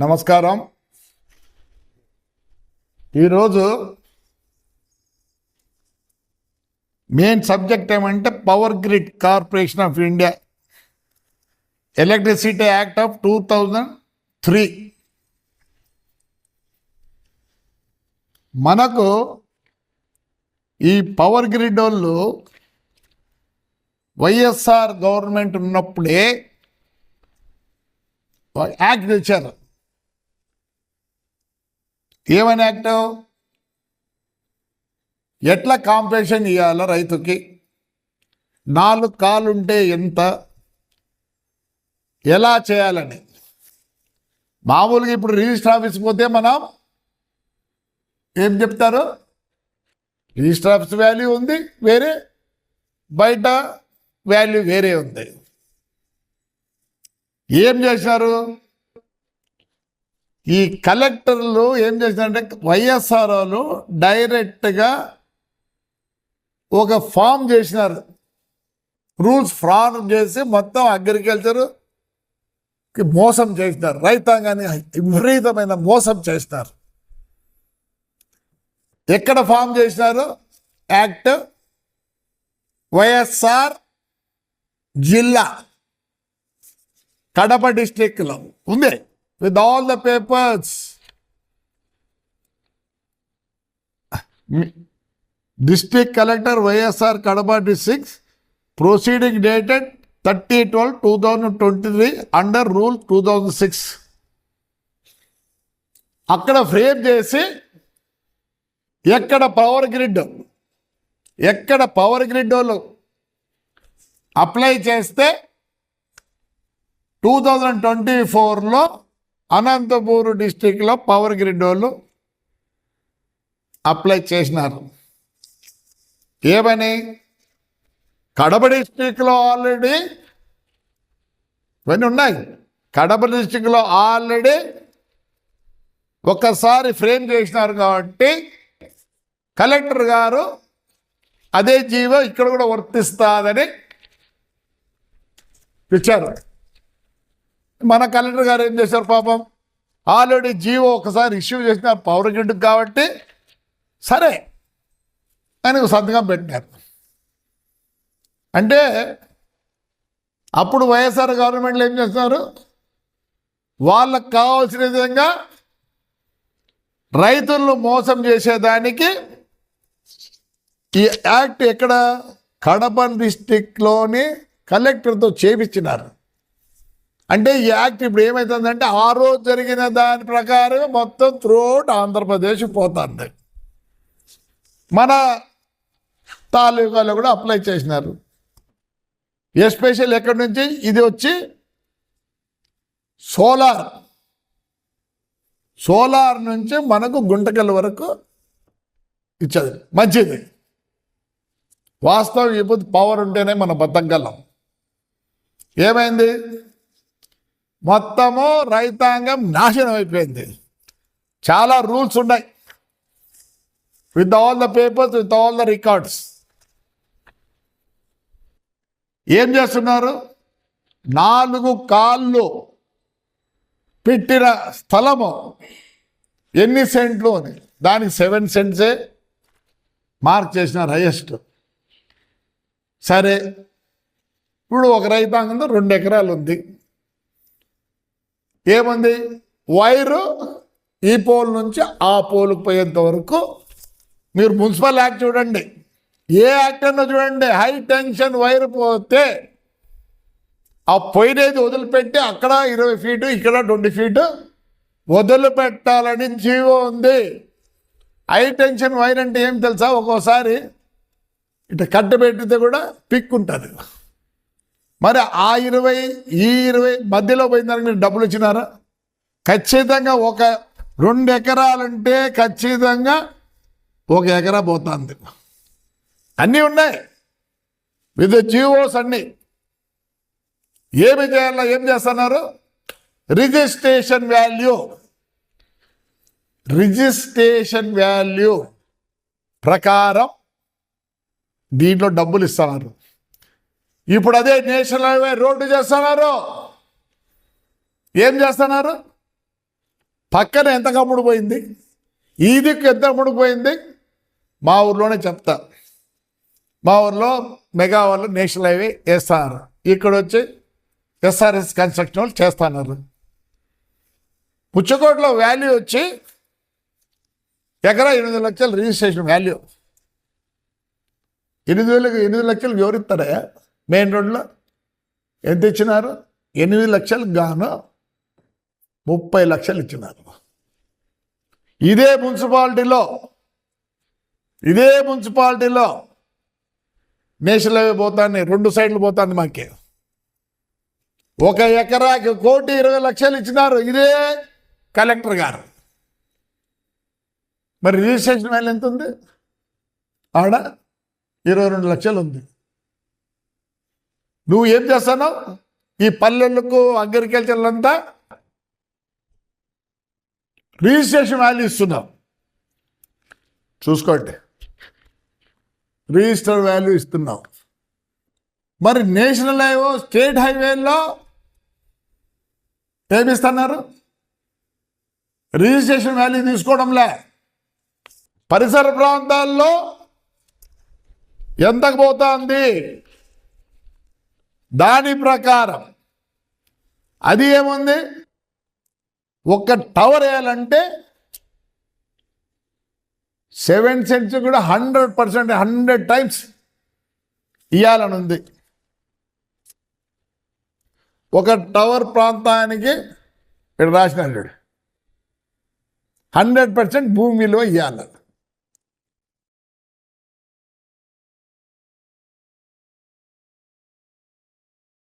నమస్కారం. ఈరోజు main subject ఏమంటే power grid corporation of India. Electricity act of two thousand three. మనకు ఈ పవర్ గ్రిడ్ వాళ్ళు వైఎస్ఆర్ గవర్నమెంట్ ఉన్నప్పుడే యాక్ట్ తెచ్చారు ఏమని యాక్ట్ ఎట్లా కాంపెన్సేషన్ ఇవ్వాలో రైతుకి? నాలుగు కాలుంటే ఎంత? ఎలా చేయాలని? మామూలుగా ఇప్పుడు రిజిస్టర్ ఆఫీస్కి పోతే మనం ఏం చెప్తారు? రిజిస్టర్ ఆఫీస్ వాల్యూ ఉంది వేరే. బయట వాల్యూ వేరే ఉంది. ఏం చేశారు? ఈ కలెక్టర్లు ఏం చేసినారంటే వైఎస్ఆర్ వాళ్ళు డైరెక్ట్గా ఒక ఫామ్ చేసినారు. రూల్స్ ఫ్రాడ్ చేసి మొత్తం అగ్రికల్చర్ మోసం చేసినారు. రైతాంగాన్ని విపరీతమైన మోసం చేసినారు. ఎక్కడ ఫామ్ చేసినారు? యాక్ట్ వైఎస్ఆర్ జిల్లా కడప డిస్టిక్లో ఉంది. With all the papers district collector YSR Kadapa district proceeding dated thirty twelve two thousand twenty three under rule two thousand six అక్కడ ఫ్రేమ్ చేసి ఎక్కడ పవర్ గ్రిడ్ ఎక్కడ పవర్ గ్రిడ్ వాళ్ళు అప్లై చేస్తే టూ థౌజండ్ ట్వంటీ ఫోర్లో అనంతపూర్ డిస్టిక్లో power grid వాళ్ళు apply చేసినారు. ఏమని? కడప డిస్టిక్లో ఆల్రెడీ ఇవన్నీ ఉన్నాయి. కడప డిస్టిక్లో ఆల్రెడీ ఒక్కసారి ఫ్రేమ్ చేసినారు కాబట్టి కలెక్టర్ గారు అదే జీవో ఇక్కడ కూడా వర్తిస్తుందని ఇచ్చారు. మన కలెక్టర్ గారు ఏం చేశారు పాపం? ఆల్రెడీ జీవో ఒకసారి ఇష్యూ చేసిన పవర్ గ్రిడ్కి కాబట్టి సరే అని సంతకం పెట్టినారు. అంటే అప్పుడు వైఎస్ఆర్ గవర్నమెంట్లు ఏం చేస్తున్నారు? వాళ్ళకు కావాల్సిన విధంగా రైతులను మోసం చేసేదానికి ఈ యాక్ట్ ఎక్కడ? కడప డిస్టిక్లోని కలెక్టర్తో చేపించినారు. అంటే ఈ యాక్ట్ ఇప్పుడు ఏమవుతుందంటే ఆ రోజు జరిగిన దాని ప్రకారం మొత్తం త్రూఅవుట్ ఆంధ్రప్రదేశ్ పోతుంది. మన తాలూకాలో కూడా అప్లై చేసినారు. ఎస్పెషల్ ఎక్కడి నుంచి? ఇది వచ్చి సోలార్. సోలార్ నుంచి మనకు గుంటకల్ వరకు ఇచ్చేది. మంచిది. వాస్తవం ఇప్పుడు పవర్ ఉంటేనే మనం బతకగలం. ఏమైంది? మొత్తము రైతాంగం నాశనం అయిపోయింది. చాలా రూల్స్ ఉన్నాయి. With all the papers with all the records ఏం చేస్తున్నారు? నాలుగు కాళ్ళు పెట్టిన స్థలము ఎన్ని సెంట్లు అని. దానికి సెవెన్ సెంట్సే మార్క్ చేసిన హైయెస్ట్. సరే ఇప్పుడు ఒక రైతాంగంలో రెండు ఎకరాలు ఉంది ఏముంది? వైరు ఈ పోల్ నుంచి ఆ పోలుకు పోయేంత వరకు మీరు మున్సిపల్ యాక్ట్ చూడండి. ఏ యాక్ట్ అన్నా చూడండి. హై టెన్షన్ వైర్ పోతే ఆ పోయినది వదిలిపెట్టి అక్కడ ఇరవై ఫీటు ఇక్కడ ట్వంటీ ఫీటు వదిలిపెట్టాలని జీవో ఉంది. హై టెన్షన్ వైర్ అంటే ఏం తెలుసా? ఒక్కోసారి ఇట్లా కట్టబెట్టితే కూడా పిక్ ఉంటుంది. మరి ఆ ఇరవై ఈ ఇరవై మధ్యలో పోయిందానికి మీరు డబ్బులు ఇచ్చినారా? ఖచ్చితంగా ఒక రెండు ఎకరాలంటే ఖచ్చితంగా ఒక ఎకరా పోతుంది. అన్నీ ఉన్నాయి. విత్ జీవోస్ అన్నీ. ఏమి చేయాలో ఏం చేస్తున్నారు? Registration value. రిజిస్ట్రేషన్ వాల్యూ ప్రకారం దీంట్లో డబ్బులు ఇస్తున్నారు. ఇప్పుడు అదే నేషనల్ హైవే రోడ్డు చేస్తున్నారు. ఏం చేస్తున్నారు? పక్కన ఎంత కమ్ముడు పోయింది? ఈ దిక్కు ఎంత కమ్ముడు పోయింది? మా ఊర్లోనే చెప్తా. మా ఊర్లో మెగా వాళ్ళు నేషనల్ హైవే వేస్తున్నారు ఇక్కడ వచ్చి ఎస్ఆర్ఎస్ కన్స్ట్రక్షన్ వాళ్ళు చేస్తున్నారు. పుచ్చకోటలో వాల్యూ వచ్చి ఎకరా ఎనిమిది లక్షలు రిజిస్ట్రేషన్ వాల్యూ. ఎనిమిది వేలకు ఎనిమిది లక్షలు వివరిస్తారా? మెయిన్ రోడ్లో ఎంత ఇచ్చినారు? ఎనిమిది లక్షలకు గాను ముప్పై లక్షలు ఇచ్చినారు. ఇదే మున్సిపాలిటీలో ఇదే మున్సిపాలిటీలో నేషనల్ హైవే పోతాన్ని రెండు సైడ్లు పోతాంది మాకే. ఒక ఎకరాకి కోటి ఇరవై లక్షలు ఇచ్చినారు ఇదే కలెక్టర్ గారు. మరి రిజిస్ట్రేషన్ వాల్యూ ఎంత ఉంది ఆడ ఇరవై రెండు లక్షలు ఉంది. నువ్వు ఏం చేస్తున్నావు? ఈ పల్లెలకు అగ్రికల్చర్లంతా రిజిస్ట్రేషన్ వాల్యూ ఇస్తున్నావు. చూసుకోండి. రిజిస్టర్ వాల్యూ ఇస్తున్నావు. మరి నేషనల్ హైవే స్టేట్ హైవేలో ఏమిస్తున్నారు? రిజిస్ట్రేషన్ వాల్యూ తీసుకోవడంలే. పరిసర ప్రాంతాల్లో ఎంతకు పోతుంది? దాని ప్రకారం అది ఏముంది? ఒక టవర్ వేయాలంటే సెవెన్ సెంట్స్ కూడా హండ్రెడ్ పర్సెంట్ హండ్రెడ్ టైమ్స్ ఇవ్వాలని ఉంది ఒక టవర్ ప్రాంతానికి ఇక్కడ రాసిన హండ్రెడ్ పర్సెంట్ భూమి విలువ ఇవ్వాలి